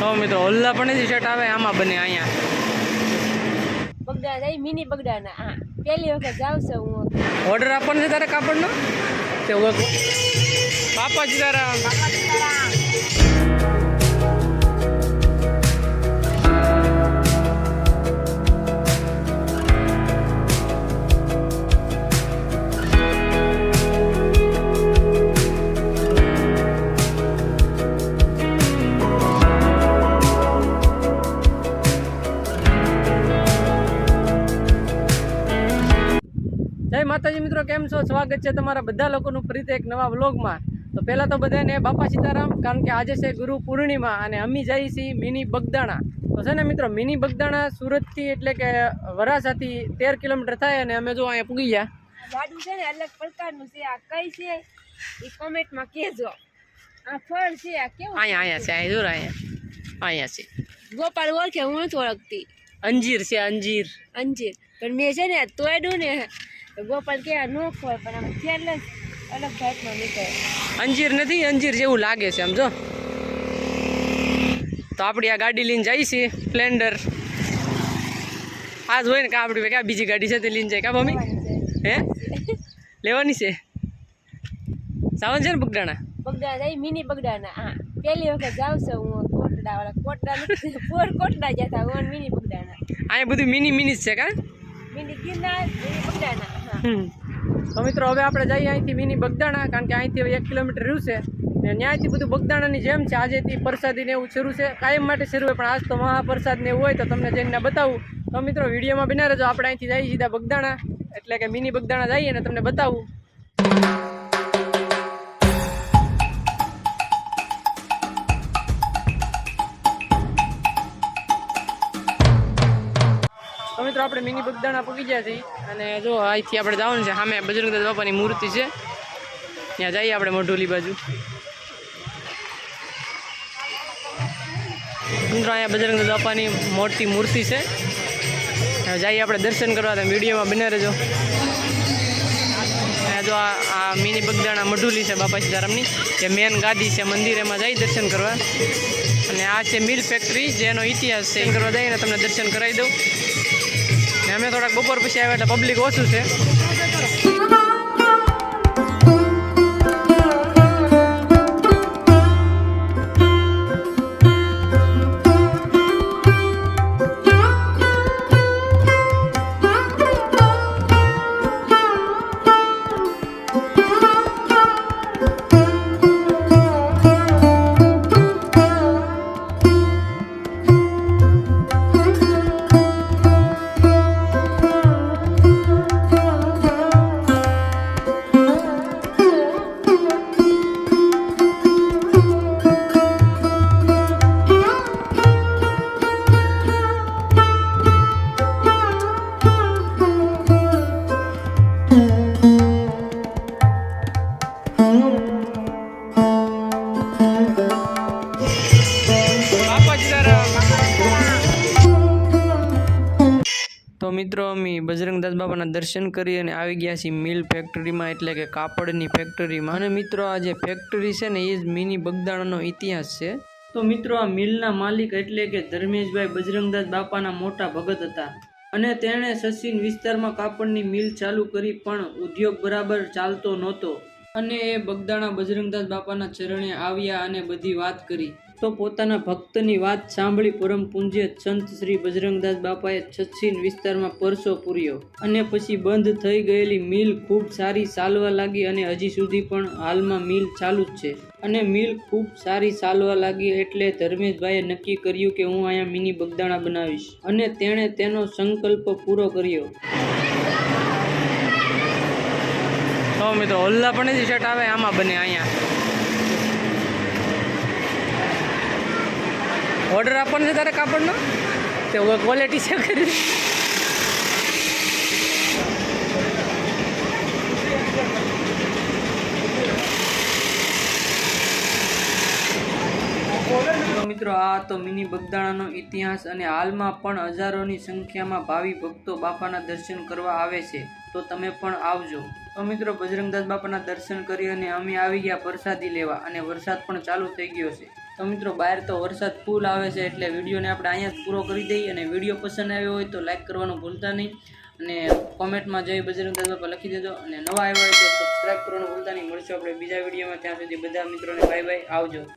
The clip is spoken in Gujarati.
તો મિત્રો ઓલ્લા પણ શર્ટ આવે આમાં બને અહીંયા. બગડા જાય મિની બગડાના. હા પહેલી વખત જાવ છું હું ઓર્ડર આપવાનો છે તારે કાપડનો? તે ઓળખ બાપા જ તારા જય માતાજી મિત્રો કેમ છો? સ્વાગત છે તમારા બધા લોકોનું ફરીથી એક નવા વ્લોગમાં. તો પહેલાં તો બધાને બાપા સીતારામ કારણ કે આજે છે ગુરુ પૂર્ણિમા અને અમે જઈએ છીએ મિની બગદાણા. તો છે ને મિત્રો મિની બગદાણા સુરતથી એટલે કે વરાસાથી તેર કિલોમીટર થાય અને અમે જો અહીંયા પૂગી ગયા. છે ને અલગ પ્રકારનું છે. આ કઈ છે? એ કોમેન્ટમાં કહેજો. આ ફળ છે આ કેવું અહીંયા અહીંયા છે અહીંયા જો અહીંયા. અહીંયા છે. ગોપાલ ઓળખે હું નથી ઓળખતી. અંજીર છે અંજીર. અંજીર. પણ મેં છે ને તોડ્યું ને તો ગોપાલ કે આ નો ખોય પણ આમ છેલ્લે જ અલગ ભાતમાં નીકળે. અંજીર નથી અંજીર જેવું લાગે છે આમ જો. તો આપણી આ ગાડી લઈને જાય છીએ સ્પ્લેન્ડર આજ હોય ને કાં આપણી ક્યાં બીજી ગાડી છે તે લઈને જાય કાં મમ્મી? હે? લેવાની છે? સાવન છે ને બગડાણા? બગડા જાય મિની બગડાના હા પહેલી વખત જાવ છું હું કોટડા વાળા કોટડા ફોર પોર કોટડા જતા હું મિની બગડાના અહીંયા બધું મિની મિની છે કા? મિની ગિરનાર મિની હમ. તો મિત્રો, હવે આપણે જઈએ અહીંથી મિની બગદાણા, કારણ કે અહીંથી હવે એક કિલોમીટર રહ્યું છે. ને ત્યાંથી બધું બગદાણાની જેમ છે આજેથી પ્રસાદી ને એવું શરૂ છે. કાયમ માટે શરૂ હોય, પણ આજ તો મહાપ્રસાદ ને એવું હોય, તો તમને જઈને બતાવું. તો મિત્રો, વિડીયોમાં બિના રહેજો, આપણે અહીંથી જઈએ સીધા બગદાણા, એટલે કે મિની બગદાણા જઈએ ને તમને બતાવું. મિત્રો, આપણે મિની બગદાણા પગી ગયા છીએ. અને જો અહીંથી આપણે જવાનું છે, સામે બજરંગ બાપાની મૂર્તિ છે. ત્યાં જઈએ આપણે મોઢોલી બાજુ. મિત્રો, અહીંયા બજરંગ બાપાની મોટી મૂર્તિ છે. જઈએ આપણે દર્શન કરવા તો વિડીયોમાં બને રહેજો. જો આ મિની બગદાણા મઢુલી છે બાપા સીતારામની જે મેન ગાદી છે મંદિર, એમાં જઈ દર્શન કરવા. અને આ છે મિલ ફેક્ટરી જેનો ઇતિહાસ છે. કરવા જઈને તમને દર્શન કરાવી દઉં. અમે થોડાક બપોર પછી આવ્યા એટલે પબ્લિક ઓછું છે. તો મિત્રો, અમે બજરંગદાસ બાબાના દર્શન કરી અને આવી ગયા છીએ મિલ ફેક્ટરીમાં, એટલે કે કાપડની ફેક્ટરીમાં. અને મિત્રો, આ જે ફેક્ટરી છે ને, એ જ મિની બગદાણાનો ઇતિહાસ છે. તો મિત્રો, આ મિલના માલિક એટલે કે ધર્મેશભાઈ બજરંગદાસ બાપાના મોટા ભગત હતા. અને તેણે સચિન વિસ્તારમાં કાપડની મિલ ચાલુ કરી, પણ ઉદ્યોગ બરાબર ચાલતો નહોતો. અને એ બગદાણા બજરંગદાસ બાપાના ચરણે આવ્યા અને બધી વાત કરી. તો પોતાના ભક્તની વાત સાંભળી પરમ પૂજ્ય સંત શ્રી બજરંગદાસ બાપાએ છચ્છીન વિસ્તારમાં પરસો પૂર્યો. અને પછી બંધ થઈ ગયેલી મિલ ખૂબ સારી ચાલવા લાગી અને હજી સુધી પણ હાલમાં મિલ ચાલુ જ છે. અને મિલ ખૂબ સારી ચાલવા લાગી એટલે ધર્મેશભાઈએ નક્કી કર્યું કે હું અહીંયા મિની બગદાણા બનાવીશ. અને તેણે તેનો સંકલ્પ પૂરો કર્યો. તો મિત્રો ઓલ્લા પણ શર્ટ આવે, આમાં બને અહીંયા. ઓર્ડર આપવાનો છે તારે કાપડનો? તે ક્વોલિટી છે કરી મિત્રો, આ તો મિની બગદાણાનો ઇતિહાસ અને હાલમાં પણ હજારોની સંખ્યામાં ભાવિ ભક્તો બાપાના દર્શન કરવા આવે છે. તો તમે પણ આવજો. તો મિત્રો, બજરંગદાસ બાપાના દર્શન કરી અને અમે આવી ગયા પ્રસાદી લેવા અને વરસાદ પણ ચાલુ થઈ ગયો છે. તો મિત્રો, બહાર તો વરસાદ ફૂલ આવે છે એટલે વિડીયોને આપણે અહીંયા જ પૂરો કરી દઈએ અને વીડિયો પસંદ આવ્યો હોય તો લાઈક કરવાનું ભૂલતા નહીં. અને કોમેન્ટમાં જઈ બજરંગદાસ બાપા લખી દેજો અને નવા આવ્યા હોય તો સબસ્ક્રાઈબ કરવાનું ભૂલતા નહીં. મળશું આપણે બીજા વિડીયોમાં. ત્યાં સુધી બધા મિત્રોને બાય બાય આવજો.